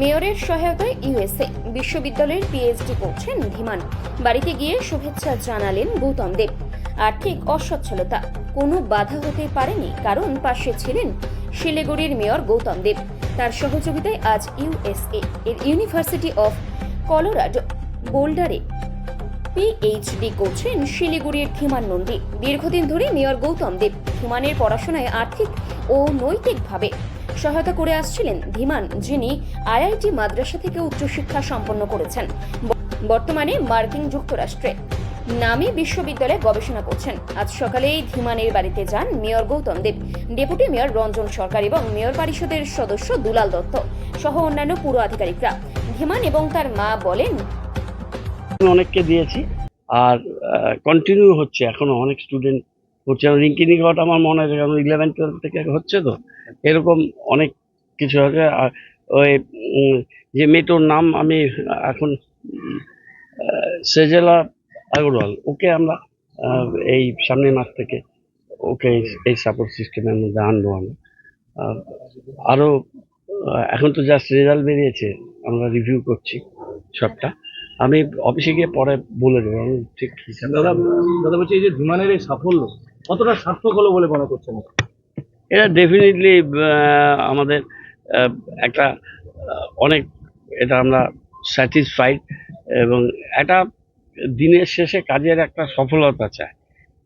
মেয়রের সহায়তায় ইউএসএ বিশ্ববিদ্যালয়ের পিএইচডি করছেন ধীমান বাড়িতে গিয়ে শুভেচ্ছা জানালেন গৌতম দেব। আর্থিক অসচ্ছলতা, কোনো বাধা হতে পারেনি কারণ পাশে ছিলেন শিলিগুড়ির মেয়র গৌতম দেব। তার সহযোগিতায় আজ ইউএসএ এর ইউনিভার্সিটি অফ কলোরাডো বোল্ডারে পিএইচডি করছেন শিলিগুড়ির ধীমান নন্দী। দীর্ঘদিন ধরে মেয়র গৌতম দেব ধীমানের পড়াশোনায় আর্থিক ও নৈতিকভাবে সহায়তা করে আসছিলেন ধীমান, যিনি আইআইটি মাদ্রাসা থেকে উচ্চশিক্ষা সম্পন্ন করেছেন। বর্তমানে মার্কিন যুক্তরাষ্ট্রে নামে বিশ্ববিদ্যালয়ে গবেষণা করছেন। আজ সকালেই ধীমানের বাড়িতে যান mayor Gautam Deb. Deputy mayor Ranjan Sarkar এবং মেয়র পরিষদের সদস্য দুলাল দত্ত সহ অন্যান্য পুরো আধিকারিকরা। ধীমান এবং তার মা বলেন, অনেককে দিয়েছি আর কন্টিনিউ হচ্ছে। এখনও অনেক স্টুডেন্ট হচ্ছে আর রিঙ্কিনি আমার মনে হয় কারণ ইলেভেন টুয়েলভ থেকে হচ্ছে তো। এরকম অনেক কিছু আছে। আর ওই যে মেয়েটোর নাম আমি এখন সেজেলা আগরওয়াল, ওকে আমরা এই সামনের মাস থেকে ওকে এই- সাপোর্ট সিস্টেমের মধ্যে আনব আমরা। আরও এখন তো জাস্ট রেজাল্ট বেরিয়েছে, আমরা রিভিউ করছি সবটা। আমি অফিসে গিয়ে পরে বলে দেবো, আমি ঠিক দাদা দাদা বলছি এই যে ধীমানের এই সাফল্য কতটা সার্থক হলো বলে মনে করছেন এটা ডেফিনেটলি আমাদের একটা অনেক এটা আমরা স্যাটিসফাইড এবং এটা দিনের শেষে কাজের একটা সফলতা চায়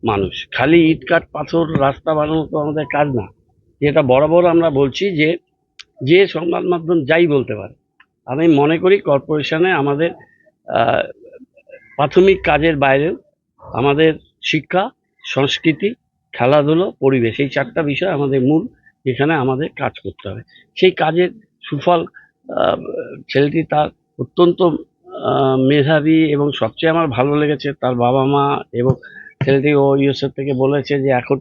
মানুষ। খালি ইট কাঠ পাথর রাস্তা বানানো তো আমাদের কাজ না। যেটা বরাবর আমরা বলছি যে যে সংবাদ মাধ্যম যাই বলতে পারে, আমি মনে করি কর্পোরেশনে আমাদের প্রাথমিক কাজের বাইরেও আমাদের শিক্ষা সংস্কৃতি, খেলাধুলো, পরিবেশ, এই চারটা বিষয় আমাদের মূল যেখানে আমাদের কাজ করতে হবে। সেই কাজের সুফল ছেলেটি তার অত্যন্ত মেধাবী এবং সবচেয়ে আমার ভালো লেগেছে তার বাবা মা এবং ছেলেটি ও ইউএসএফ থেকে বলেছে যে এখন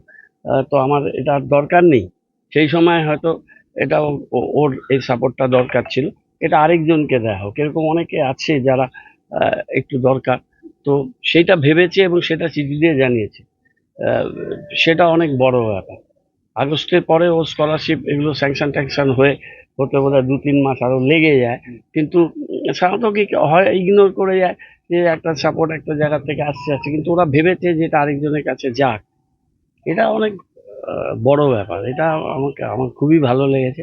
তো আমার এটা দরকার নেই। সেই সময় হয়তো এটা ওর এই সাপোর্টটা দরকার ছিল। এটা আরেকজনকে দেওয়া হোক। এরকম অনেকে আছে যারা একটু দরকার। তো সেটা ভেবেছে এবং সেটা চিঠি দিয়ে জানিয়েছে। সেটা অনেক বড় ব্যাপার। আগস্টের পরে ও স্কলারশিপ এগুলো স্যাংশন ট্যাংশন হয়ে হতে বোধ দু তিন মাস আরও লেগে যায়। কিন্তু সাধারণত কি হয় ইগনোর করে যায় যে একটা সাপোর্ট একটা জায়গা থেকে আসছে আসছে। কিন্তু ওরা ভেবেছে যে এটা আরেকজনের কাছে যাক। এটা অনেক বড় ব্যাপার। এটা আমাকে, আমার খুবই ভালো লেগেছে।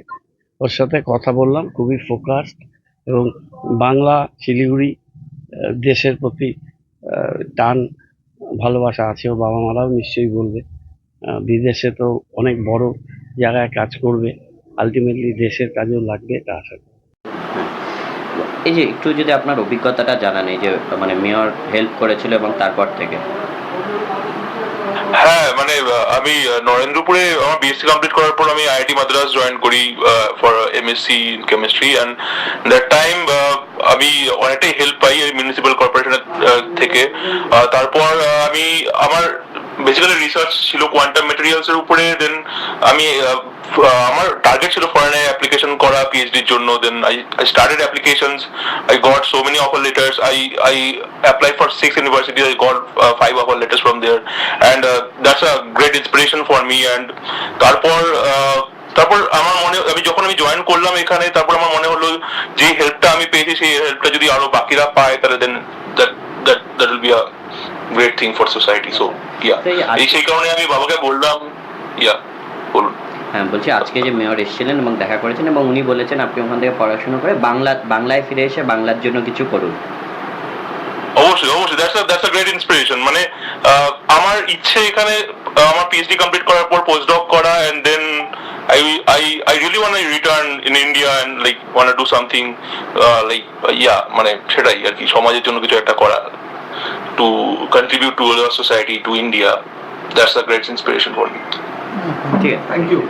ওর সাথে কথা বললাম, খুবই ফোকাসড এবং বাংলা শিলিগুড়ি দেশের প্রতি টান ভালোবাসা আছে, ও বাবা মারাও নিশ্চয়ই বলবে বিদেশে তো অনেক বড় জায়গায় কাজ করবে আলটিমেটলি দেশের কাজেও লাগবে এটা আশা করি। এই যে একটু যদি আপনার অভিজ্ঞতাটা জানান, এই যে মানে মেয়র হেল্প করেছিল এবং তারপর থেকে হ্যাঁ মানে আমি নরেন্দ্রপুরে আমার বিএসসি কমপ্লিট করার পর আমি আইআইটি মাদ্রাস জয়েন করি for MSc in chemistry and that time আমি অনেকটাই হেল্প পাই মিউনিসিপ্যাল কর্পোরেশনের থেকে। তারপর আমি, আমার বেসিক্যালি রিসার্চ ছিল কোয়ান্টাম মেটেরিয়ালস এর উপরে দেন আমি আমার টার্গেট ছিল ফরেনে অ্যাপ্লিকেশন করা পিএইচডির জন্য then I started applications I got so many offer letters I I apply for six university I got five offer letters from there and that's a great inspiration for me and তারপর তারপর আমার মনে আমি যখন আমি join করলাম এখানে তারপর আমার মনে হলো যে হেল্পটা আমি পেয়েছি সেই হেল্পটা যদি আরও বাকিরা পায় তাহলে then that that that will be a great thing for society so yeah এই সেই কারণে আমি বাবাকে বললাম ইয়া বলুন। হ্যাঁ বলছি আজকে যে মেয়র এসেছিলেন এবং দেখা করেছেন এবং উনি বলেছেন আপনি ওখান থেকে পড়াশোনা করে বাংলা বাংলায় ফিরে এসে বাংলার জন্য কিছু করুন। অবশ্যই অবশ্যই। দ্যাটস দ্যাটস গ্রেট ইন্সপিরেশন মানে আমার ইচ্ছে এখানে আমার পিএইচডি কমপ্লিট করার পর পোস্ট ডক করা and then I I India and like want do something like yeah মানে সেটাই আর কি, সমাজের জন্য কিছু একটা করা to contribute to society to India that's a great inspiration for me ঠিক আছে থ্যাংক ইউ